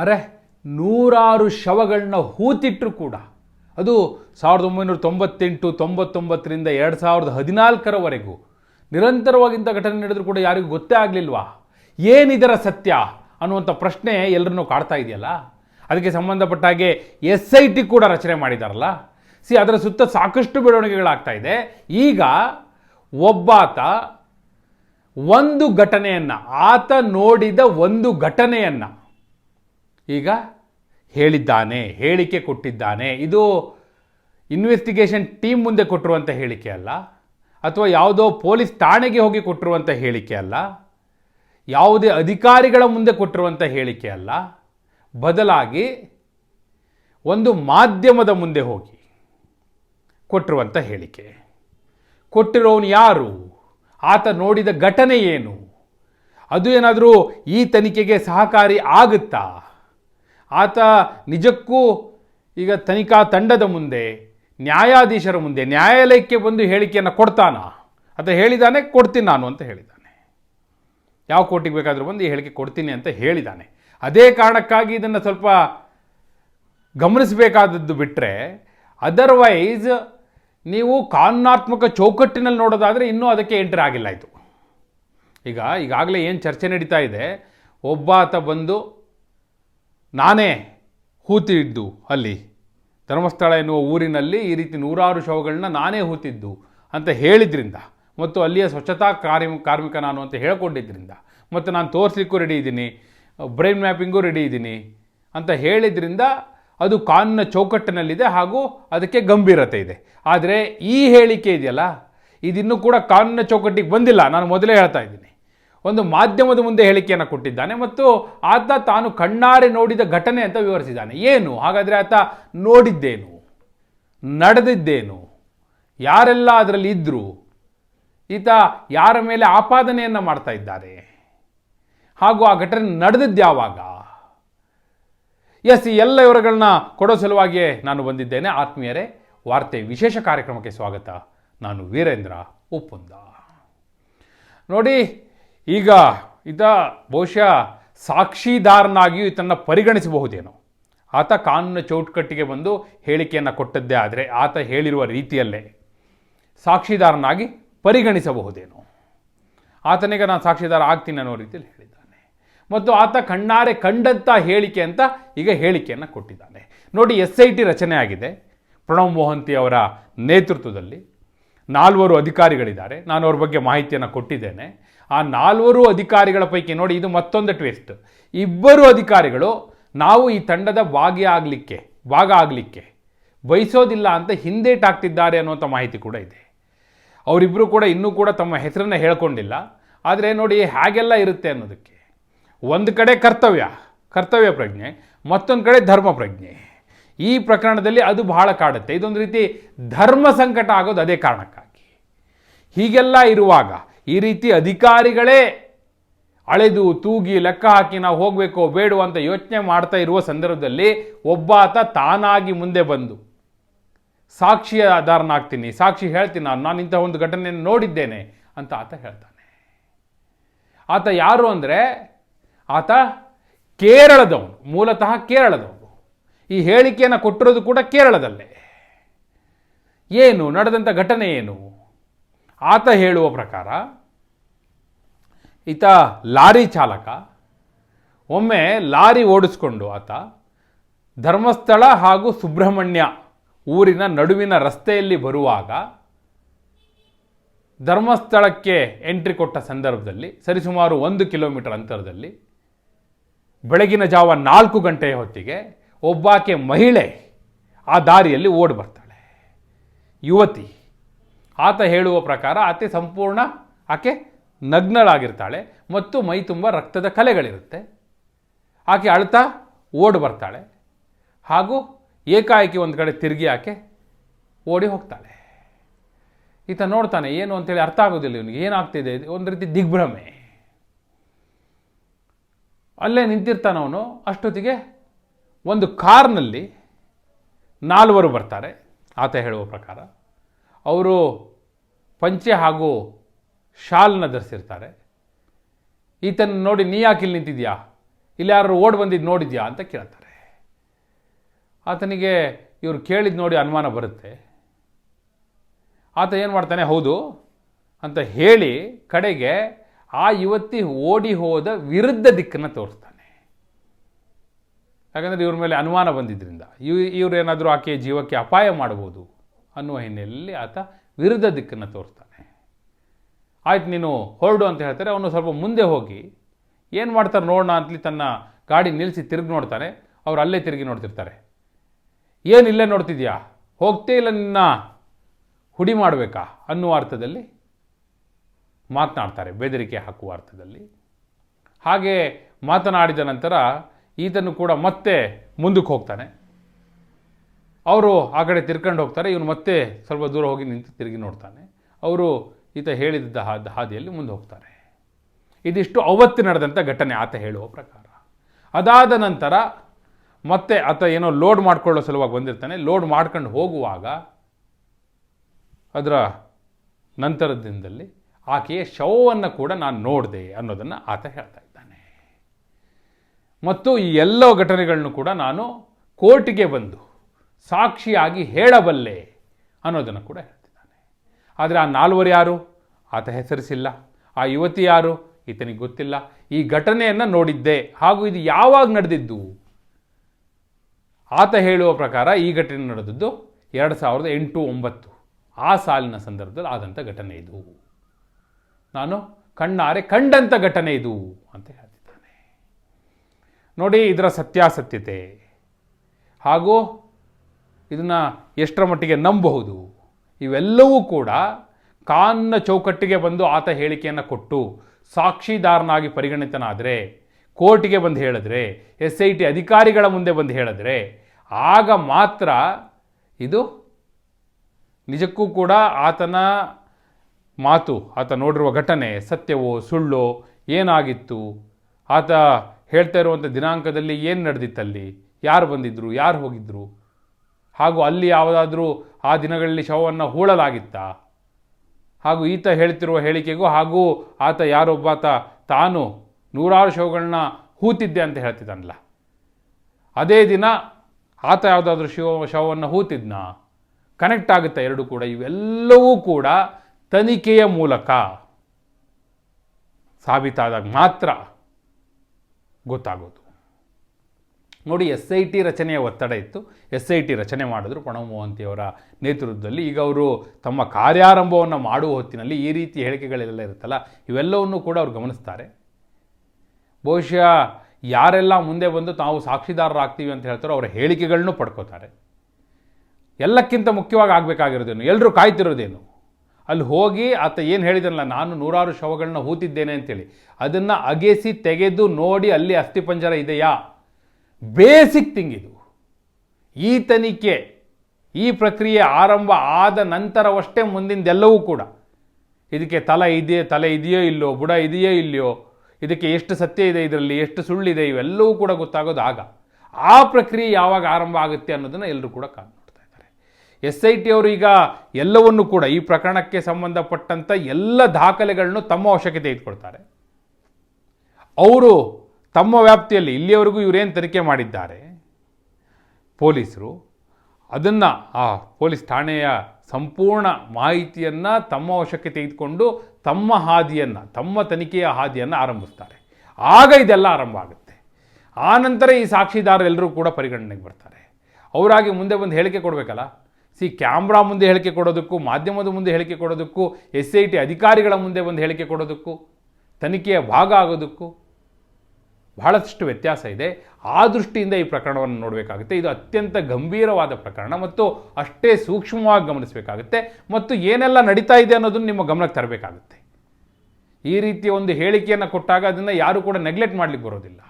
ಅರೆ, ನೂರಾರು ಶವಗಳನ್ನ ಹೂತಿಟ್ಟರು ಕೂಡ. ಅದು ಸಾವಿರದ ಒಂಬೈನೂರ ತೊಂಬತ್ತೆಂಟು ತೊಂಬತ್ತೊಂಬತ್ತರಿಂದ ಎರಡು ಸಾವಿರದ ಹದಿನಾಲ್ಕರವರೆಗೂ. ನಿರಂತರವಾಗಿಂಥ ಘಟನೆ ನಡೆದರೂ ಕೂಡ ಯಾರಿಗೂ ಗೊತ್ತೇ ಆಗಲಿಲ್ವಾ? ಏನಿದರ ಸತ್ಯ ಅನ್ನುವಂಥ ಪ್ರಶ್ನೆ ಎಲ್ಲರನ್ನೂ ಕಾಡ್ತಾ ಇದೆಯಲ್ಲ? ಅದಕ್ಕೆ ಸಂಬಂಧಪಟ್ಟ ಹಾಗೆ ಎಸ್ ಐ ಟಿ ಕೂಡ ರಚನೆ ಮಾಡಿದಾರಲ್ಲ? ಸಿ, ಅದರ ಸುತ್ತ ಸಾಕಷ್ಟು ಬೆಳವಣಿಗೆಗಳಾಗ್ತಾ ಇದೆ. ಈಗ ಒಬ್ಬಾತ ಒಂದು ಘಟನೆಯನ್ನು, ಆತ ನೋಡಿದ ಒಂದು ಘಟನೆಯನ್ನು ಈಗ ಹೇಳಿದ್ದಾನೆ, ಹೇಳಿಕೆ ಕೊಟ್ಟಿದ್ದಾನೆ. ಇದು ಇನ್ವೆಸ್ಟಿಗೇಷನ್ ಟೀಮ್ ಮುಂದೆ ಕೊಟ್ಟಿರುವಂಥ ಹೇಳಿಕೆ ಅಲ್ಲ, ಅಥವಾ ಯಾವುದೋ ಪೊಲೀಸ್ ಠಾಣೆಗೆ ಹೋಗಿ ಕೊಟ್ಟಿರುವಂಥ ಹೇಳಿಕೆ ಅಲ್ಲ, ಯಾವುದೇ ಅಧಿಕಾರಿಗಳ ಮುಂದೆ ಕೊಟ್ಟಿರುವಂಥ ಹೇಳಿಕೆ ಅಲ್ಲ. ಬದಲಾಗಿ ಒಂದು ಮಾಧ್ಯಮದ ಮುಂದೆ ಹೋಗಿ ಕೊಟ್ಟಿರುವಂಥ ಹೇಳಿಕೆ. ಕೊಟ್ಟಿರೋನು ಯಾರು? ಆತ ನೋಡಿದ ಘಟನೆ ಏನು? ಅದು ಏನಾದರೂ ಈ ತನಿಖೆಗೆ ಸಹಕಾರಿ ಆಗುತ್ತಾ? ಆತ ನಿಜಕ್ಕೂ ಈಗ ತನಿಖಾ ತಂಡದ ಮುಂದೆ, ನ್ಯಾಯಾಧೀಶರ ಮುಂದೆ, ನ್ಯಾಯಾಲಯಕ್ಕೆ ಬಂದು ಹೇಳಿಕೆಯನ್ನು ಕೊಡ್ತಾನಾ? ಅಥವಾ ಹೇಳಿದಾನೆ, ಕೊಡ್ತೀನಿ ನಾನು ಅಂತ ಹೇಳಿದ್ದಾನೆ ಯಾವ ಕೋರ್ಟಿಗೆ ಬೇಕಾದರೂ ಬಂದು ಈ ಹೇಳಿಕೆ ಕೊಡ್ತೀನಿ ಅಂತ ಹೇಳಿದ್ದಾನೆ ಅದೇ ಕಾರಣಕ್ಕಾಗಿ ಇದನ್ನು ಸ್ವಲ್ಪ ಗಮನಿಸಬೇಕಾದದ್ದು ಬಿಟ್ಟರೆ ಅದರ್ವೈಸ್ ನೀವು ಕಾನೂನಾತ್ಮಕ ಚೌಕಟ್ಟಿನಲ್ಲಿ ನೋಡೋದಾದರೆ ಇನ್ನೂ ಅದಕ್ಕೆ ಎಂಟ್ರಿ ಆಗಿಲ್ಲ ಇದು. ಈಗ ಈಗಾಗಲೇ ಏನು ಚರ್ಚೆ ನಡೀತಾ ಇದೆ, ಒಬ್ಬಾತ ಬಂದು ನಾನೇ ಹೂತಿದ್ದು ಅಲ್ಲಿ. ಧರ್ಮಸ್ಥಳ ಎನ್ನುವ ಊರಿನಲ್ಲಿ ಈ ರೀತಿ ನೂರಾರು ಶವಗಳನ್ನ ನಾನೇ ಹೂತಿದ್ದು ಅಂತ ಹೇಳಿದ್ರಿಂದ ಮತ್ತು ಅಲ್ಲಿಯ ಸ್ವಚ್ಛತಾ ಕಾರ್ಯ ಕಾರ್ಮಿಕ ನಾನು ಅಂತ ಹೇಳ್ಕೊಂಡಿದ್ದರಿಂದ ಮತ್ತು ನಾನು ತೋರಿಸ್ಲಿಕ್ಕೂ ರೆಡಿ ಇದ್ದೀನಿ ಬ್ರೈನ್ ಮ್ಯಾಪಿಂಗೂ ರೆಡಿ ಇದ್ದೀನಿ ಅಂತ ಹೇಳಿದ್ರಿಂದ ಅದು ಕಾನೂನಿನ ಚೌಕಟ್ಟಿನಲ್ಲಿದೆ ಹಾಗೂ ಅದಕ್ಕೆ ಗಂಭೀರತೆ ಇದೆ. ಆದರೆ ಈ ಹೇಳಿಕೆ ಇದೆಯಲ್ಲ? ಇದಿನ್ನೂ ಕೂಡ ಕಾನೂನಿನ ಚೌಕಟ್ಟಿಗೆ ಬಂದಿಲ್ಲ. ನಾನು ಮೊದಲೇ ಹೇಳ್ತಾ ಇದ್ದೀನಿ. ಒಂದು ಮಾಧ್ಯಮದ ಮುಂದೆ ಹೇಳಿಕೆಯನ್ನು ಕೊಟ್ಟಿದ್ದಾನೆ ಮತ್ತು ಆತ ತಾನು ಕಣ್ಣಾರೆ ನೋಡಿದ ಘಟನೆ ಅಂತ ವಿವರಿಸಿದ್ದಾನೆ. ಏನು? ಹಾಗಾದರೆ ಆತ ನೋಡಿದ್ದೇನು? ನಡೆದಿದ್ದೇನು? ಯಾರೆಲ್ಲ ಅದರಲ್ಲಿ ಇದ್ದರು ಈತ ಯಾರ ಮೇಲೆ ಆಪಾದನೆಯನ್ನು ಮಾಡ್ತಾ ಇದ್ದಾರೆ? ಹಾಗೂ ಆ ಘಟನೆ ನಡೆದಿದ್ದು ಯಾವಾಗ? ಎಸ್ ಎಲ್ಲ ವಿವರಗಳನ್ನ ಕೊಡೋ ಸಲುವಾಗಿಯೇ ನಾನು ಬಂದಿದ್ದೇನೆ. ಆತ್ಮೀಯರೇ, ವಾರ್ತೆ ವಿಶೇಷ ಕಾರ್ಯಕ್ರಮಕ್ಕೆ ಸ್ವಾಗತ. ನಾನು ವೀರೇಂದ್ರ ಉಪ್ಪುಂದ ನೋಡಿ ಈಗ ಈತ ಬಹುಶಃ ಸಾಕ್ಷಿದಾರನಾಗಿಯೂ ಈತನ್ನು ಪರಿಗಣಿಸಬಹುದೇನೋ. ಆತ ಕಾನೂನಿನ ಚೌಕಟ್ಟಿಗೆ ಬಂದು ಹೇಳಿಕೆಯನ್ನು ಕೊಟ್ಟದ್ದೇ ಆದರೆ ಆತ ಹೇಳಿರುವ ರೀತಿಯಲ್ಲೇ ಸಾಕ್ಷಿದಾರನಾಗಿ ಪರಿಗಣಿಸಬಹುದೇನೋ. ಆತನಿಗೆ ನಾನು ಸಾಕ್ಷಿದಾರ ಆಗ್ತೀನಿ ಅನ್ನೋ ರೀತಿಯಲ್ಲಿ ಹೇಳಿದ್ದಾನೆ. ಮತ್ತು ಆತ ಕಣ್ಣಾರೆ ಕಂಡಂಥ ಹೇಳಿಕೆ ಅಂತ ಈಗ ಹೇಳಿಕೆಯನ್ನು ಕೊಟ್ಟಿದ್ದಾನೆ. ನೋಡಿ ಎಸ್ ಐ ಟಿ ರಚನೆ ಆಗಿದೆ. ಪ್ರಣವ್ ಮೋಹಂತಿ ಅವರ ನೇತೃತ್ವದಲ್ಲಿ ನಾಲ್ವರು ಅಧಿಕಾರಿಗಳಿದ್ದಾರೆ. ನಾನು ಅವ್ರ ಬಗ್ಗೆ ಮಾಹಿತಿಯನ್ನು ಕೊಟ್ಟಿದ್ದೇನೆ. ಆ ನಾಲ್ವರು ಅಧಿಕಾರಿಗಳ ಪೈಕಿ ನೋಡಿ, ಇದು ಮತ್ತೊಂದು ಟ್ವಿಸ್ಟ್. ಇಬ್ಬರು ಅಧಿಕಾರಿಗಳು, ನಾವು ಈ ತಂಡದ ಭಾಗಿಯಾಗಲಿಕ್ಕೆ ಭಾಗ ಆಗಲಿಕ್ಕೆ ಬಯಸೋದಿಲ್ಲ ಅಂತ ಹಿಂದೇಟಾಗ್ತಿದ್ದಾರೆ ಅನ್ನುವಂಥ ಮಾಹಿತಿ ಕೂಡ ಇದೆ. ಅವರಿಬ್ಬರು ಕೂಡ ಇನ್ನೂ ಕೂಡ ತಮ್ಮ ಹೆಸರನ್ನು ಹೇಳ್ಕೊಂಡಿಲ್ಲ. ಆದರೆ ನೋಡಿ, ಹೇಗೆಲ್ಲ ಇರುತ್ತೆ ಅನ್ನೋದಕ್ಕೆ. ಒಂದು ಕಡೆ ಕರ್ತವ್ಯ ಕರ್ತವ್ಯ ಪ್ರಜ್ಞೆ, ಮತ್ತೊಂದು ಕಡೆ ಧರ್ಮ ಪ್ರಜ್ಞೆ. ಈ ಪ್ರಕರಣದಲ್ಲಿ ಅದು ಬಹಳ ಕಾಡುತ್ತೆ. ಇದೊಂದು ರೀತಿ ಧರ್ಮ ಸಂಕಟ ಆಗೋದು ಅದೇ ಕಾರಣಕ್ಕಾಗಿ. ಹೀಗೆಲ್ಲ ಇರುವಾಗ ಈ ರೀತಿ ಅಧಿಕಾರಿಗಳೇ ಅಳೆದು ತೂಗಿ ಲೆಕ್ಕ ಹಾಕಿ ನಾವು ಹೋಗಬೇಕು ಬೇಡು ಅಂತ ಯೋಚನೆ ಮಾಡ್ತಾ ಇರುವ ಸಂದರ್ಭದಲ್ಲಿ ಒಬ್ಬಾತ ತಾನಾಗಿ ಮುಂದೆ ಬಂದು ಸಾಕ್ಷಿಯಾದಾರನಾಗ್ತೀನಿ ಸಾಕ್ಷಿ ಹೇಳ್ತೀನಿ ನಾನು ನಾನು ಇಂಥ ಒಂದು ಘಟನೆಯನ್ನು ನೋಡಿದ್ದೇನೆ ಅಂತ ಆತ ಹೇಳ್ತಾನೆ. ಆತ ಯಾರು ಅಂದರೆ, ಆತ ಕೇರಳದವನು, ಮೂಲತಃ ಕೇರಳದವನು. ಈ ಹೇಳಿಕೆಯನ್ನು ಕೊಟ್ಟಿರೋದು ಕೂಡ ಕೇರಳದಲ್ಲೇ. ಏನು ನಡೆದಂಥ ಘಟನೆ ಏನು? ಆತ ಹೇಳುವ ಪ್ರಕಾರ, ಈತ ಲಾರಿ ಚಾಲಕ, ಒಮ್ಮೆ ಲಾರಿ ಓಡಿಸ್ಕೊಂಡು ಆತ ಧರ್ಮಸ್ಥಳ ಹಾಗೂ ಸುಬ್ರಹ್ಮಣ್ಯ ಊರಿನ ನಡುವಿನ ರಸ್ತೆಯಲ್ಲಿ ಬರುವಾಗ ಧರ್ಮಸ್ಥಳಕ್ಕೆ ಎಂಟ್ರಿ ಕೊಟ್ಟ ಸಂದರ್ಭದಲ್ಲಿ, ಸರಿಸುಮಾರು ಒಂದು ಕಿಲೋಮೀಟರ್ ಅಂತರದಲ್ಲಿ, ಬೆಳಗಿನ ಜಾವ ನಾಲ್ಕು ಗಂಟೆಯ ಹೊತ್ತಿಗೆ ಒಬ್ಬಾಕೆ ಮಹಿಳೆ ಆ ದಾರಿಯಲ್ಲಿ ಓಡಿ ಬರ್ತಾಳೆ. ಯುವತಿ ಆತ ಹೇಳುವ ಪ್ರಕಾರ ಆಕೆ ಸಂಪೂರ್ಣ ಆಕೆ ನಗ್ನಳಾಗಿರ್ತಾಳೆ ಮತ್ತು ಮೈ ತುಂಬ ರಕ್ತದ ಕಲೆಗಳಿರುತ್ತೆ. ಆಕೆ ಅಳ್ತಾ ಓಡಿ ಬರ್ತಾಳೆ. ಹಾಗೂ ಏಕಾಏಕಿ ಒಂದು ಕಡೆ ತಿರುಗಿ ಆಕೆ ಓಡಿ ಹೋಗ್ತಾಳೆ. ಈತ ನೋಡ್ತಾನೆ, ಏನು ಅಂತೇಳಿ ಅರ್ಥ ಆಗೋದಿಲ್ಲ ಇವನಿಗೆ, ಏನಾಗ್ತಿದೆ? ಒಂದು ರೀತಿ ದಿಗ್ಭ್ರಮೆ. ಅಲ್ಲೇ ನಿಂತಿರ್ತಾನವನು, ಅಷ್ಟೊತ್ತಿಗೆ ಒಂದು ಕಾರ್ನಲ್ಲಿ ನಾಲ್ವರು ಬರ್ತಾರೆ. ಆತ ಹೇಳುವ ಪ್ರಕಾರ ಅವರು ಪಂಚೆ ಹಾಗೂ ಶಾಲ್ನ ಧರಿಸಿರ್ತಾರೆ. ಈತನ ನೋಡಿ, ನೀ ಯಾಕೆ ಇಲ್ಲಿ ನಿಂತಿದ್ಯಾ? ಇಲ್ಲಿ ಯಾರು ಓಡ್ ಬಂದಿದ್ದು ನೋಡಿದ್ಯಾ? ಅಂತ ಕೇಳ್ತಾರೆ. ಆತನಿಗೆ ಇವರು ಕೇಳಿದ ನೋಡಿ ಅನುಮಾನ ಬರುತ್ತೆ. ಆತ ಏನು ಮಾಡ್ತಾನೆ, ಹೌದು ಅಂತ ಹೇಳಿ ಕಡೆಗೆ ಆ ಯುವತಿ ಓಡಿ ಹೋದ ವಿರುದ್ಧ ದಿಕ್ಕನ್ನು ತೋರಿಸ್ತಾನೆ. ಯಾಕಂದರೆ ಇವ್ರ ಮೇಲೆ ಅನುಮಾನ ಬಂದಿದ್ದರಿಂದ ಇವ್ ಇವರೇನಾದರೂ ಆಕೆಯ ಜೀವಕ್ಕೆ ಅಪಾಯ ಮಾಡ್ಬೋದು ಅನ್ನುವ ಹಿನ್ನೆಲೆಯಲ್ಲಿ ಆತ ವಿರುದ್ಧ ದಿಕ್ಕನ್ನು ತೋರಿಸ್ತಾನೆ. ಆಯ್ತು, ನೀನು ಹೊರಡು ಅಂತ ಹೇಳ್ತಾರೆ, ಅವನು ಸ್ವಲ್ಪ ಮುಂದೆ ಹೋಗಿ ಏನು ಮಾಡ್ತಾರೆ ನೋಡೋಣ ಅಂತಲಿ ತನ್ನ ಗಾಡಿ ನಿಲ್ಲಿಸಿ ತಿರುಗಿ ನೋಡ್ತಾನೆ, ಅವ್ರು ಅಲ್ಲೇ ತಿರುಗಿ ನೋಡ್ತಿರ್ತಾರೆ. ಏನು ಇಲ್ಲೇ ನೋಡ್ತಿದ್ಯಾ? ಹೋಗ್ತೇ ಇಲ್ಲ ನಿನ್ನ ಹುಡಿ ಮಾಡಬೇಕಾ? ಅನ್ನುವ ಅರ್ಥದಲ್ಲಿ ಮಾತನಾಡ್ತಾರೆ, ಬೆದರಿಕೆ ಹಾಕುವ ಅರ್ಥದಲ್ಲಿ. ಹಾಗೆ ಮಾತನಾಡಿದ ನಂತರ ಈತನು ಕೂಡ ಮತ್ತೆ ಮುಂದಕ್ಕೆ ಹೋಗ್ತಾನೆ. ಅವರು ಆ ಕಡೆ ತಿರ್ಕೊಂಡು ಹೋಗ್ತಾರೆ, ಇವನು ಮತ್ತೆ ಸ್ವಲ್ಪ ದೂರ ಹೋಗಿ ನಿಂತು ತಿರುಗಿ ನೋಡ್ತಾನೆ. ಅವರು ಈತ ಹೇಳಿದ್ದ ಹಾದ ಹಾದಿಯಲ್ಲಿ ಮುಂದೆ ಹೋಗ್ತಾರೆ. ಇದಿಷ್ಟು ಅವತ್ತು ನಡೆದಂಥ ಘಟನೆ ಆತ ಹೇಳುವ ಪ್ರಕಾರ. ಅದಾದ ನಂತರ ಮತ್ತೆ ಆತ ಏನೋ ಲೋಡ್ ಮಾಡ್ಕೊಳ್ಳೋ ಸಲುವಾಗಿ ಬಂದಿರ್ತಾನೆ. ಲೋಡ್ ಮಾಡ್ಕೊಂಡು ಹೋಗುವಾಗ ಅದರ ನಂತರದ ದಿನದಲ್ಲಿ ಆಕೆಯ ಶವವನ್ನು ಕೂಡ ನಾನು ನೋಡಿದೆ ಅನ್ನೋದನ್ನು ಆತ ಹೇಳ್ತಾ ಮತ್ತು ಈ ಎಲ್ಲ ಘಟನೆಗಳನ್ನು ಕೂಡ ನಾನು ಕೋರ್ಟಿಗೆ ಬಂದು ಸಾಕ್ಷಿಯಾಗಿ ಹೇಳಬಲ್ಲೆ ಅನ್ನೋದನ್ನು ಕೂಡ ಹೇಳ್ತಿದ್ದಾನೆ. ಆದರೆ ಆ ನಾಲ್ವರು ಯಾರು? ಆತ ಹೆಸರಿಸಿಲ್ಲ. ಆ ಯುವತಿ ಯಾರು? ಈತನಿಗೆ ಗೊತ್ತಿಲ್ಲ. ಈ ಘಟನೆಯನ್ನು ನೋಡಿದ್ದೆ. ಹಾಗೂ ಇದು ಯಾವಾಗ ನಡೆದಿದ್ದು? ಆತ ಹೇಳುವ ಪ್ರಕಾರ ಈ ಘಟನೆ ನಡೆದದ್ದು ಎರಡು ಸಾವಿರದ ಎಂಟು ಒಂಬತ್ತು. ಆ ಸಾಲಿನ ಸಂದರ್ಭದಲ್ಲಿ ಆದಂಥ ಘಟನೆ ಇದು. ನಾನು ಕಣ್ಣಾರೆ ಕಂಡಂಥ ಘಟನೆ ಇದು ಅಂತ ಹೇಳ್ತಿದ್ದಾನೆ ನೋಡಿ ಇದರ ಸತ್ಯಾಸತ್ಯತೆ. ಹಾಗೂ ಇದನ್ನು ಎಷ್ಟರ ಮಟ್ಟಿಗೆ ನಂಬಬಹುದು. ಇವೆಲ್ಲವೂ ಕೂಡ ಕಾನ್ನ ಚೌಕಟ್ಟಿಗೆ ಬಂದು ಆತ ಹೇಳಿಕೆಯನ್ನು ಕೊಟ್ಟು ಸಾಕ್ಷಿದಾರನಾಗಿ ಪರಿಗಣಿತನಾದರೆ, ಕೋರ್ಟಿಗೆ ಬಂದು ಹೇಳಿದ್ರೆ ಎಸ್ ಐ ಟಿ ಅಧಿಕಾರಿಗಳ ಮುಂದೆ ಬಂದು ಹೇಳಿದ್ರೆ, ಆಗ ಮಾತ್ರ ಇದು ನಿಜಕ್ಕೂ ಕೂಡ ಆತನ ಮಾತು, ಆತ ನೋಡಿರುವ ಘಟನೆ ಸತ್ಯವೋ ಸುಳ್ಳೋ ಏನಾಗಿತ್ತು, ಆತ ಹೇಳ್ತಾ ಇರುವಂಥ ದಿನಾಂಕದಲ್ಲಿ ಏನು ನಡೆದಿತ್ತಲ್ಲಿ ಯಾರು ಬಂದಿದ್ದರು ಯಾರು ಹೋಗಿದ್ದರು ಹಾಗೂ ಅಲ್ಲಿ ಯಾವುದಾದ್ರೂ ಆ ದಿನಗಳಲ್ಲಿ ಶವವನ್ನು ಹೂಳಲಾಗಿತ್ತಾ? ಹಾಗೂ ಈತ ಹೇಳ್ತಿರುವ ಹೇಳಿಕೆಗೂ ಹಾಗೂ ಆತ ಯಾರೊಬ್ಬಾತ ತಾನು ನೂರಾರು ಶವಗಳನ್ನ ಹೂತಿದ್ದೆ ಅಂತ ಹೇಳ್ತಿದ್ದಾನಲ್ಲ. ಅದೇ ದಿನ ಆತ ಯಾವುದಾದ್ರೂ ಶಿವ ಶವವನ್ನು ಹೂತಿದ್ನ? ಕನೆಕ್ಟ್ ಆಗುತ್ತೆ ಎರಡು ಕೂಡ? ಇವೆಲ್ಲವೂ ಕೂಡ ತನಿಖೆಯ ಮೂಲಕ ಸಾಬೀತಾದಾಗ ಮಾತ್ರ. ಗೊತ್ತಾಗೋದು. ನೋಡಿ ಎಸ್ ಐ ಟಿ ರಚನೆಯ ಒತ್ತಡ ಇತ್ತು. ಎಸ್ ಐ ಟಿ ರಚನೆ ಮಾಡಿದ್ರು ಪ್ರಣವ್ ಮೋಹಂತಿಯವರ ನೇತೃತ್ವದಲ್ಲಿ. ಈಗ ಅವರು ತಮ್ಮ ಕಾರ್ಯಾರಂಭವನ್ನು ಮಾಡುವ ಹೊತ್ತಿನಲ್ಲಿ ಈ ರೀತಿ ಹೇಳಿಕೆಗಳೆಲ್ಲ ಇರುತ್ತಲ್ಲ, ಇವೆಲ್ಲವನ್ನು ಕೂಡ ಅವರು ಗಮನಿಸ್ತಾರೆ. ಬಹುಶಃ ಯಾರೆಲ್ಲ ಮುಂದೆ ಬಂದು ತಾವು ಸಾಕ್ಷಿದಾರರಾಗ್ತೀವಿ ಅಂತ ಹೇಳ್ತಾರೋ ಅವರ ಹೇಳಿಕೆಗಳನ್ನೂ ಪಡ್ಕೋತಾರೆ. ಎಲ್ಲಕ್ಕಿಂತ ಮುಖ್ಯವಾಗಿ ಆಗಬೇಕಾಗಿರೋದೇನು? ಎಲ್ಲರೂ ಕಾಯ್ತಿರೋದೇನು? ಅಲ್ಲಿ ಹೋಗಿ ಆತ ಏನು ಹೇಳಿದನಲ್ಲ ನಾನು ನೂರಾರು ಶವಗಳನ್ನ ಹೂತಿದ್ದೇನೆ ಅಂತೇಳಿ. ಅದನ್ನು ಅಗೆಸಿ ತೆಗೆದು ನೋಡಿ ಅಲ್ಲಿ ಅಸ್ಥಿಪಂಜರ ಇದೆಯಾ? ಬೇಸಿಕ್ ಥಿಂಗ್ ಇದು. ಈ ತನಿಖೆ, ಈ ಪ್ರಕ್ರಿಯೆ ಆರಂಭ ಆದ ನಂತರವಷ್ಟೇ ಮುಂದಿಂದೆಲ್ಲವೂ ಕೂಡ. ಇದಕ್ಕೆ ತಲೆ ಇದೆಯೋ ತಲೆ ಇದೆಯೋ ಇಲ್ಲೋ, ಬುಡ ಇದೆಯೋ ಇಲ್ಲೋ ಇದಕ್ಕೆ ಎಷ್ಟು ಸತ್ಯ ಇದೆ ಇದರಲ್ಲಿ, ಎಷ್ಟು ಸುಳ್ಳಿದೆ ಇವೆಲ್ಲವೂ ಕೂಡ ಗೊತ್ತಾಗೋದು ಆಗ. ಆ ಪ್ರಕ್ರಿಯೆ ಯಾವಾಗ ಆರಂಭ ಆಗುತ್ತೆ ಅನ್ನೋದನ್ನು ಎಲ್ಲರೂ ಕೂಡ ಇದ್ದಾರೆ ಎಸ್ ಐ ಟಿ ಅವರು ಈಗ ಎಲ್ಲವನ್ನು ಕೂಡ ಈ ಪ್ರಕರಣಕ್ಕೆ ಸಂಬಂಧಪಟ್ಟಂಥ ಎಲ್ಲ ದಾಖಲೆಗಳನ್ನು ತಮ್ಮ ಅವಶ್ಯಕತೆ ತೆಗೆದುಕೊಳ್ತಾರೆ. ಅವರು ತಮ್ಮ ವ್ಯಾಪ್ತಿಯಲ್ಲಿ ಇಲ್ಲಿಯವರೆಗೂ ಇವರೇನು ತನಿಖೆ ಮಾಡಿದ್ದಾರೆ? ಪೊಲೀಸರು ಅದನ್ನು ಆ ಪೊಲೀಸ್ ಠಾಣೆಯ ಸಂಪೂರ್ಣ ಮಾಹಿತಿಯನ್ನು ತಮ್ಮ ವಶಕ್ಕೆ ತೆಗೆದುಕೊಂಡು ತಮ್ಮ ಹಾದಿಯನ್ನು, ತಮ್ಮ ತನಿಖೆಯ ಹಾದಿಯನ್ನು ಆರಂಭಿಸ್ತಾರೆ. ಆಗ ಇದೆಲ್ಲ ಆರಂಭ ಆಗುತ್ತೆ. ಆ ನಂತರ ಈ ಸಾಕ್ಷಿದಾರರೆಲ್ಲರೂ ಕೂಡ ಪರಿಗಣನೆಗೆ ಬರ್ತಾರೆ. ಅವರಾಗಿ ಮುಂದೆ ಬಂದು ಹೇಳಿಕೆ ಕೊಡಬೇಕಲ್ಲ? ಸಿ, ಕ್ಯಾಮ್ರಾ ಮುಂದೆ ಹೇಳಿಕೆ ಕೊಡೋದಕ್ಕೂ, ಮಾಧ್ಯಮದ ಮುಂದೆ ಹೇಳಿಕೆ ಕೊಡೋದಕ್ಕೂ ಎಸ್ ಐ ಟಿ ಅಧಿಕಾರಿಗಳ ಮುಂದೆ ಒಂದು ಹೇಳಿಕೆ ಕೊಡೋದಕ್ಕೂ, ತನಿಖೆಯ ಭಾಗ ಆಗೋದಕ್ಕೂ ಬಹಳಷ್ಟು ವ್ಯತ್ಯಾಸ ಇದೆ. ಆ ದೃಷ್ಟಿಯಿಂದ ಈ ಪ್ರಕರಣವನ್ನು ನೋಡಬೇಕಾಗುತ್ತೆ. ಇದು ಅತ್ಯಂತ ಗಂಭೀರವಾದ ಪ್ರಕರಣ ಮತ್ತು ಅಷ್ಟೇ ಸೂಕ್ಷ್ಮವಾಗಿ ಗಮನಿಸಬೇಕಾಗುತ್ತೆ ಮತ್ತು ಏನೆಲ್ಲ ನಡೀತಾ ಇದೆ ಅನ್ನೋದನ್ನು ನಿಮ್ಮ ಗಮನಕ್ಕೆ ತರಬೇಕಾಗುತ್ತೆ. ಈ ರೀತಿಯ ಒಂದು ಹೇಳಿಕೆಯನ್ನು ಕೊಟ್ಟಾಗ ಅದನ್ನು ಯಾರೂ ಕೂಡ ನೆಗ್ಲೆಕ್ಟ್ ಮಾಡಲಿಕ್ಕೆ ಬರೋದಿಲ್ಲ.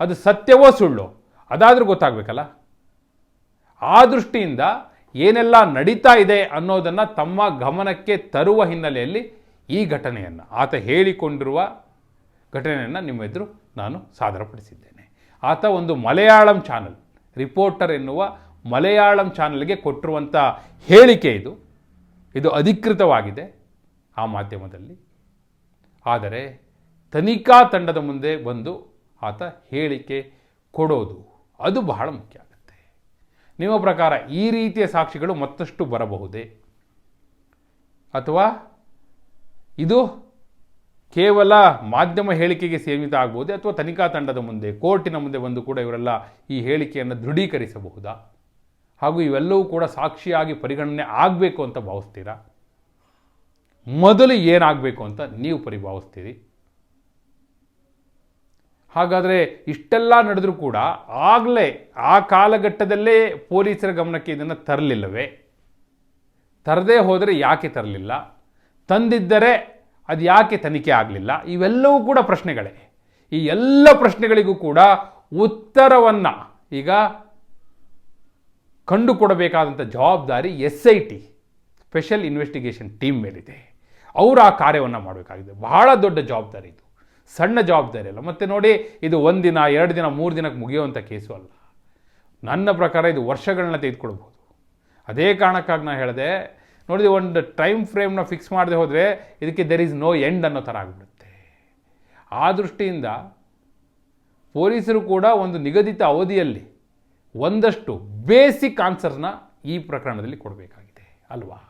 ಅದು ಸತ್ಯವೋ ಸುಳ್ಳು? ಅದಾದರೂ ಗೊತ್ತಾಗಬೇಕಲ್ಲ. ಆ ದೃಷ್ಟಿಯಿಂದ ಏನೆಲ್ಲ ನಡೀತಾ ಇದೆ ಅನ್ನೋದನ್ನು ತಮ್ಮ ಗಮನಕ್ಕೆ ತರುವ ಹಿನ್ನೆಲೆಯಲ್ಲಿ ಈ ಘಟನೆಯನ್ನು ಆತ ಹೇಳಿಕೊಂಡಿರುವ ಘಟನೆಯನ್ನು ನಿಮ್ಮ ಎದುರು ನಾನು ಸಾದರಪಡಿಸಿದ್ದೇನೆ. ಆತ ಒಂದು ಮಲಯಾಳಂ ಚಾನಲ್, ರಿಪೋರ್ಟರ್ ಎನ್ನುವ ಮಲಯಾಳಂ ಚಾನಲ್ಗೆ ಕೊಟ್ಟಿರುವಂಥ ಹೇಳಿಕೆ ಇದು. ಇದು ಅಧಿಕೃತವಾಗಿದೆ ಆ ಮಾಧ್ಯಮದಲ್ಲಿ. ಆದರೆ ತನಿಖಾ ತಂಡದ ಮುಂದೆ ಬಂದು ಆತ ಹೇಳಿಕೆ ಕೊಡೋದು ಅದು ಬಹಳ ಮುಖ್ಯ. ನಿಮ್ಮ ಪ್ರಕಾರ ಈ ರೀತಿಯ ಸಾಕ್ಷಿಗಳು ಮತ್ತಷ್ಟು ಬರಬಹುದೇ? ಅಥವಾ ಇದು ಕೇವಲ ಮಾಧ್ಯಮ ಹೇಳಿಕೆಗೆ ಸೀಮಿತ ಆಗ್ಬೋದೇ ಅಥವಾ ತನಿಖಾ ತಂಡದ ಮುಂದೆ, ಕೋರ್ಟಿನ ಮುಂದೆ ಬಂದು ಕೂಡ ಇವರೆಲ್ಲ ಈ ಹೇಳಿಕೆಯನ್ನು ದೃಢೀಕರಿಸಬಹುದಾ? ಹಾಗೂ ಇವೆಲ್ಲವೂ ಕೂಡ ಸಾಕ್ಷಿಯಾಗಿ ಪರಿಗಣನೆ ಆಗಬೇಕು ಅಂತ ಭಾವಿಸ್ತೀರಾ? ಮೊದಲು ಏನಾಗಬೇಕು ಅಂತ ನೀವು ಪರಿಭಾವಿಸ್ತೀರಿ? ಹಾಗಾದರೆ ಇಷ್ಟೆಲ್ಲ ನಡೆದರೂ ಕೂಡ ಆಗಲೇ ಆ ಕಾಲಘಟ್ಟದಲ್ಲೇ ಪೊಲೀಸರ ಗಮನಕ್ಕೆ ಇದನ್ನು ತರಲಿಲ್ಲವೇ? ತರದೇ ಹೋದರೆ ಯಾಕೆ ತರಲಿಲ್ಲ? ತಂದಿದ್ದರೆ ಅದು ಯಾಕೆ ತನಿಖೆ ಆಗಲಿಲ್ಲ? ಇವೆಲ್ಲವೂ ಕೂಡ ಪ್ರಶ್ನೆಗಳೇ. ಈ ಎಲ್ಲ ಪ್ರಶ್ನೆಗಳಿಗೂ ಕೂಡ ಉತ್ತರವನ್ನು ಈಗ ಕಂಡುಕೊಡಬೇಕಾದಂಥ ಜವಾಬ್ದಾರಿ S I T special investigation team ಮೇಲಿದೆ. ಅವರು ಆ ಕಾರ್ಯವನ್ನು ಮಾಡಬೇಕಾಗಿದೆ. ಬಹಳ ದೊಡ್ಡ ಜವಾಬ್ದಾರಿ ಇದು. ಸಣ್ಣ ಜವಾಬ್ದಾರಿ ಅಲ್ಲ. ಮತ್ತು ನೋಡಿ, ಇದು ಒಂದು ದಿನ, ಎರಡು ದಿನ, ಮೂರು ದಿನಕ್ಕೆ ಮುಗಿಯುವಂಥ ಕೇಸು ಅಲ್ಲ. ನನ್ನ ಪ್ರಕಾರ ಇದು ವರ್ಷಗಳನ್ನ ತೆಗೆದುಕೊಳ್ಬೋದು ಅದೇ ಕಾರಣಕ್ಕಾಗಿ ನಾನು ಹೇಳಿದೆ ನೋಡಿದೆ ಒಂದು ಟೈಮ್ ಫ್ರೇಮ್ನ ಫಿಕ್ಸ್ ಮಾಡದೆ ಹೋದರೆ ಇದಕ್ಕೆ ದೆರ್ ಈಸ್ ನೋ ಎಂಡ್ ಅನ್ನೋ ಥರ ಆಗಿಬಿಡುತ್ತೆ. ಆ ದೃಷ್ಟಿಯಿಂದ ಪೊಲೀಸರು ಕೂಡ ಒಂದು ನಿಗದಿತ ಅವಧಿಯಲ್ಲಿ ಒಂದಷ್ಟು ಬೇಸಿಕ್ ಆನ್ಸರ್ನ ಈ ಪ್ರಕರಣದಲ್ಲಿ ಕೊಡಬೇಕಾಗಿದೆ. ಅಲ್ವಾ?